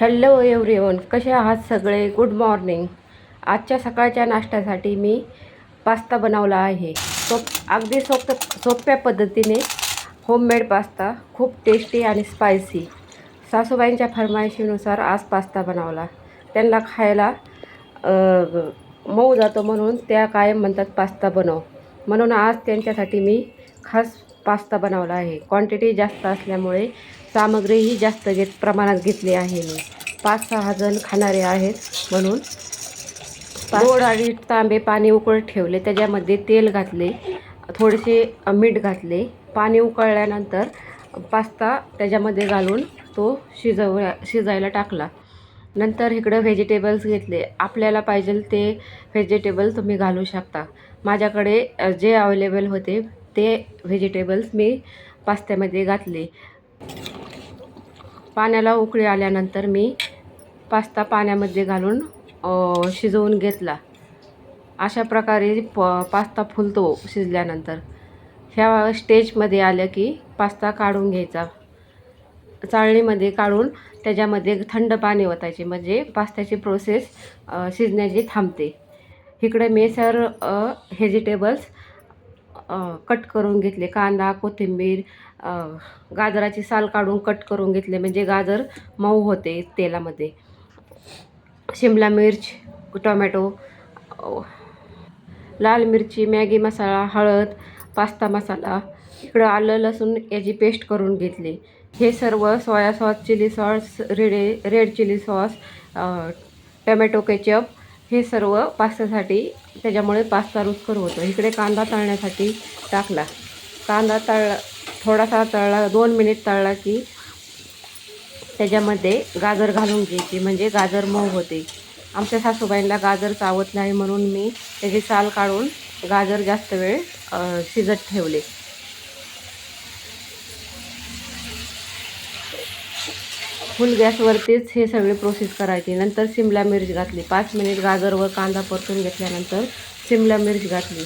Hello everyone कसे आहात सगळे? गुड मॉर्निंग आजच्या सकाळच्या नाश्त्यासाठी मी पास्ता बनवला आहे. सोप अगदी सोप सोप्या पद्धतीने होममेड पास्ता. खूप टेस्टी आणि स्पायसी सासूबाईंच्या फरमाईशीनुसार आज पास्ता बनवला. त्यांना खायला मऊ जातो म्हणून त्या कायम म्हणतात पास्ता बनव. म्हणून आज त्यांच्यासाठी मी खास पास्ता बनवला आहे. क्वांटिटी जास्त असल्यामुळे सामग्रीही जास्त घेत प्रमाणात घेतली आहे मी. पाच सहा जण खाणारे आहेत म्हणून. गोड आणि तांबे पाणी उकळत ठेवले. त्याच्यामध्ये तेल घातले. थोडेसे मीठ घातले. पाणी उकळल्यानंतर पास्ता त्याच्यामध्ये घालून तो शिजव शिजायला टाकला. नंतर इकडं व्हेजिटेबल्स घेतले. आपल्याला पाहिजे ते व्हेजिटेबल तुम्ही घालू शकता. माझ्याकडे जे अवेलेबल होते ते व्हेजिटेबल्स मी पास्त्यामध्ये घातले. पाण्याला उकळी आल्यानंतर मी पास्ता पाण्यामध्ये घालून शिजवून घेतला. अशा प्रकारे प पास्ता फुलतो शिजल्यानंतर. ह्या स्टेजमध्ये आलं की पास्ता काढून घ्यायचा. चाळणीमध्ये काढून त्याच्यामध्ये थंड पाणी ओतायचे म्हणजे पास्त्याची प्रोसेस शिजण्याची थांबते. इकडे मी सर व्हेजिटेबल्स कट करून घेतले. कांदा कोथिंबीर गाजराची साल काढून कट करून घेतले. म्हणजे गाजर मऊ होते तेलामध्ये. शिमला मिर्च टोमॅटो लाल मिरची मॅगी मसाला हळद पास्ता मसाला इकडं आलं लसूण याची पेस्ट करून घेतली. हे सर्व सोया सॉस चिली सॉस रेडे red chilli sauce tomato ketchup हे सर्व पास्त्यासाठी त्याच्यामुळे पास्ता रुचकर होतो. इकडे कांदा तळण्यासाठी टाकला. कांदा तळला थोडासा तळला दोन मिनिट तळला की त्याच्यामध्ये गाजर घालून घ्यायची. म्हणजे गाजर मऊ होते. आमच्या सासूबाईंना गाजर चावत नाही म्हणून मी त्याची साल काढून गाजर जास्त वेळ शिजत ठेवले. फुल गॅसवरतीच हे सगळे प्रोसेस करायची. नंतर सिमला मिरच घातली. पाच मिनिट गाजर व कांदा परतून घेतल्यानंतर सिमला मिरच घातली.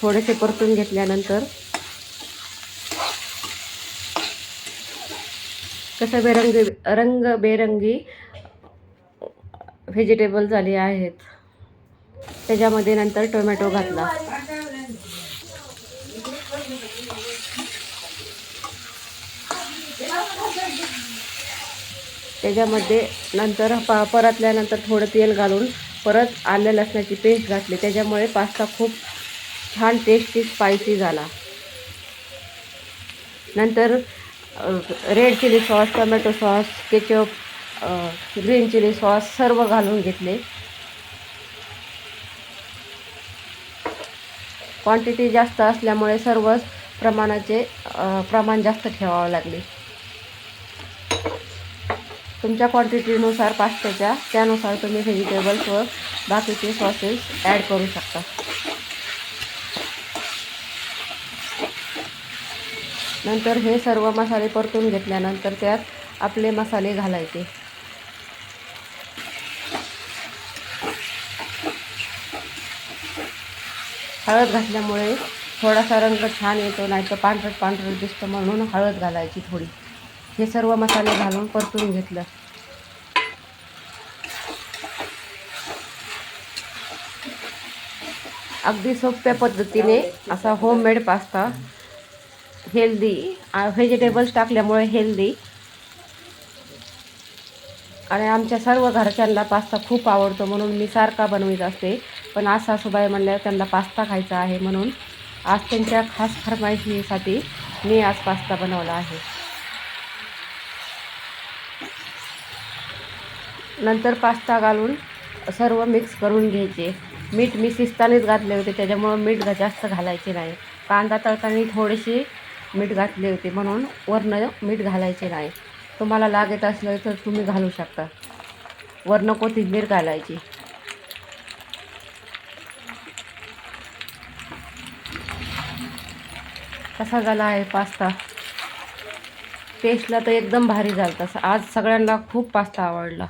थोडेसे परतून घेतल्यानंतर कसं बेरंगी रंगबेरंगी व्हेजिटेबल झाले आहेत. त्याच्यामध्ये नंतर टोमॅटो घातला. त्याच्यामध्ये नंतर प परतल्यानंतर थोडं तेल घालून परत आलं लसणाची पेस्ट घातली. त्याच्यामुळे पास्ता खूप छान टेस्टी स्पायसी झाला. नंतर red chilli sauce tomato sauce ketchup green chilli sauce सर्व घालून घेतले. क्वांटिटी जास्त असल्यामुळे सर्व प्रमाणाचे प्रमाण जास्त ठेवावं लागले. तुमच्या क्वांटिटीनुसार पास्त्याच्या त्यानुसार तुम्ही व्हेजिटेबल्स व बाकीचे सॉसेस ॲड करू शकता. नंतर हे सर्व मसाले परतून घेतल्यानंतर त्यात आपले मसाले घालायचे. हळद घातल्यामुळे थोडासा रंग छान येतो नाही तर पांढरट पांढरट दिसतं म्हणून हळद घालायची थोडी. हे सर्व मसाले घालून परतून घेतलं. अगदी सोप्या पद्धतीने असा होममेड पास्ता हेल्दी व्हेजिटेबल्स टाकल्यामुळे हेल्दी आणि आमच्या सर्व घरच्यांना पास्ता खूप आवडतो म्हणून मी सारखा बनवीत असते. पण आज सासूबाई म्हणल्यावर त्यांना पास्ता खायचा आहे म्हणून. आज त्यांच्या खास फरमाईशीसाठी मी आज पास्ता बनवला आहे. नंतर पास्ता घालून सर्व मिक्स करून घ्यायचे. मीठ मी शिस्तानेच घातले होते त्याच्यामुळं मीठ जास्त घालायचे नाही. कांदा तळताना थोडेसे मीठ घातले होते म्हणून वरनं मीठ घालायचे नाही. तुम्हाला लागत असलं तर तुम्ही घालू शकता. वरनं कोथिंबीर घालायची. कसा झाला आहे पास्ता? टेस्टला तर एकदम भारी झाला तसं आज सगळ्यांना खूप पास्ता आवडला.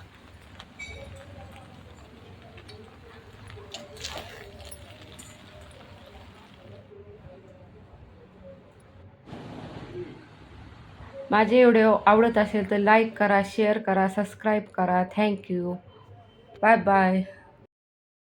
माझे व्हिडिओ आवडत असेल तर लाईक करा शेअर करा सबस्क्राईब करा. Thank you bye bye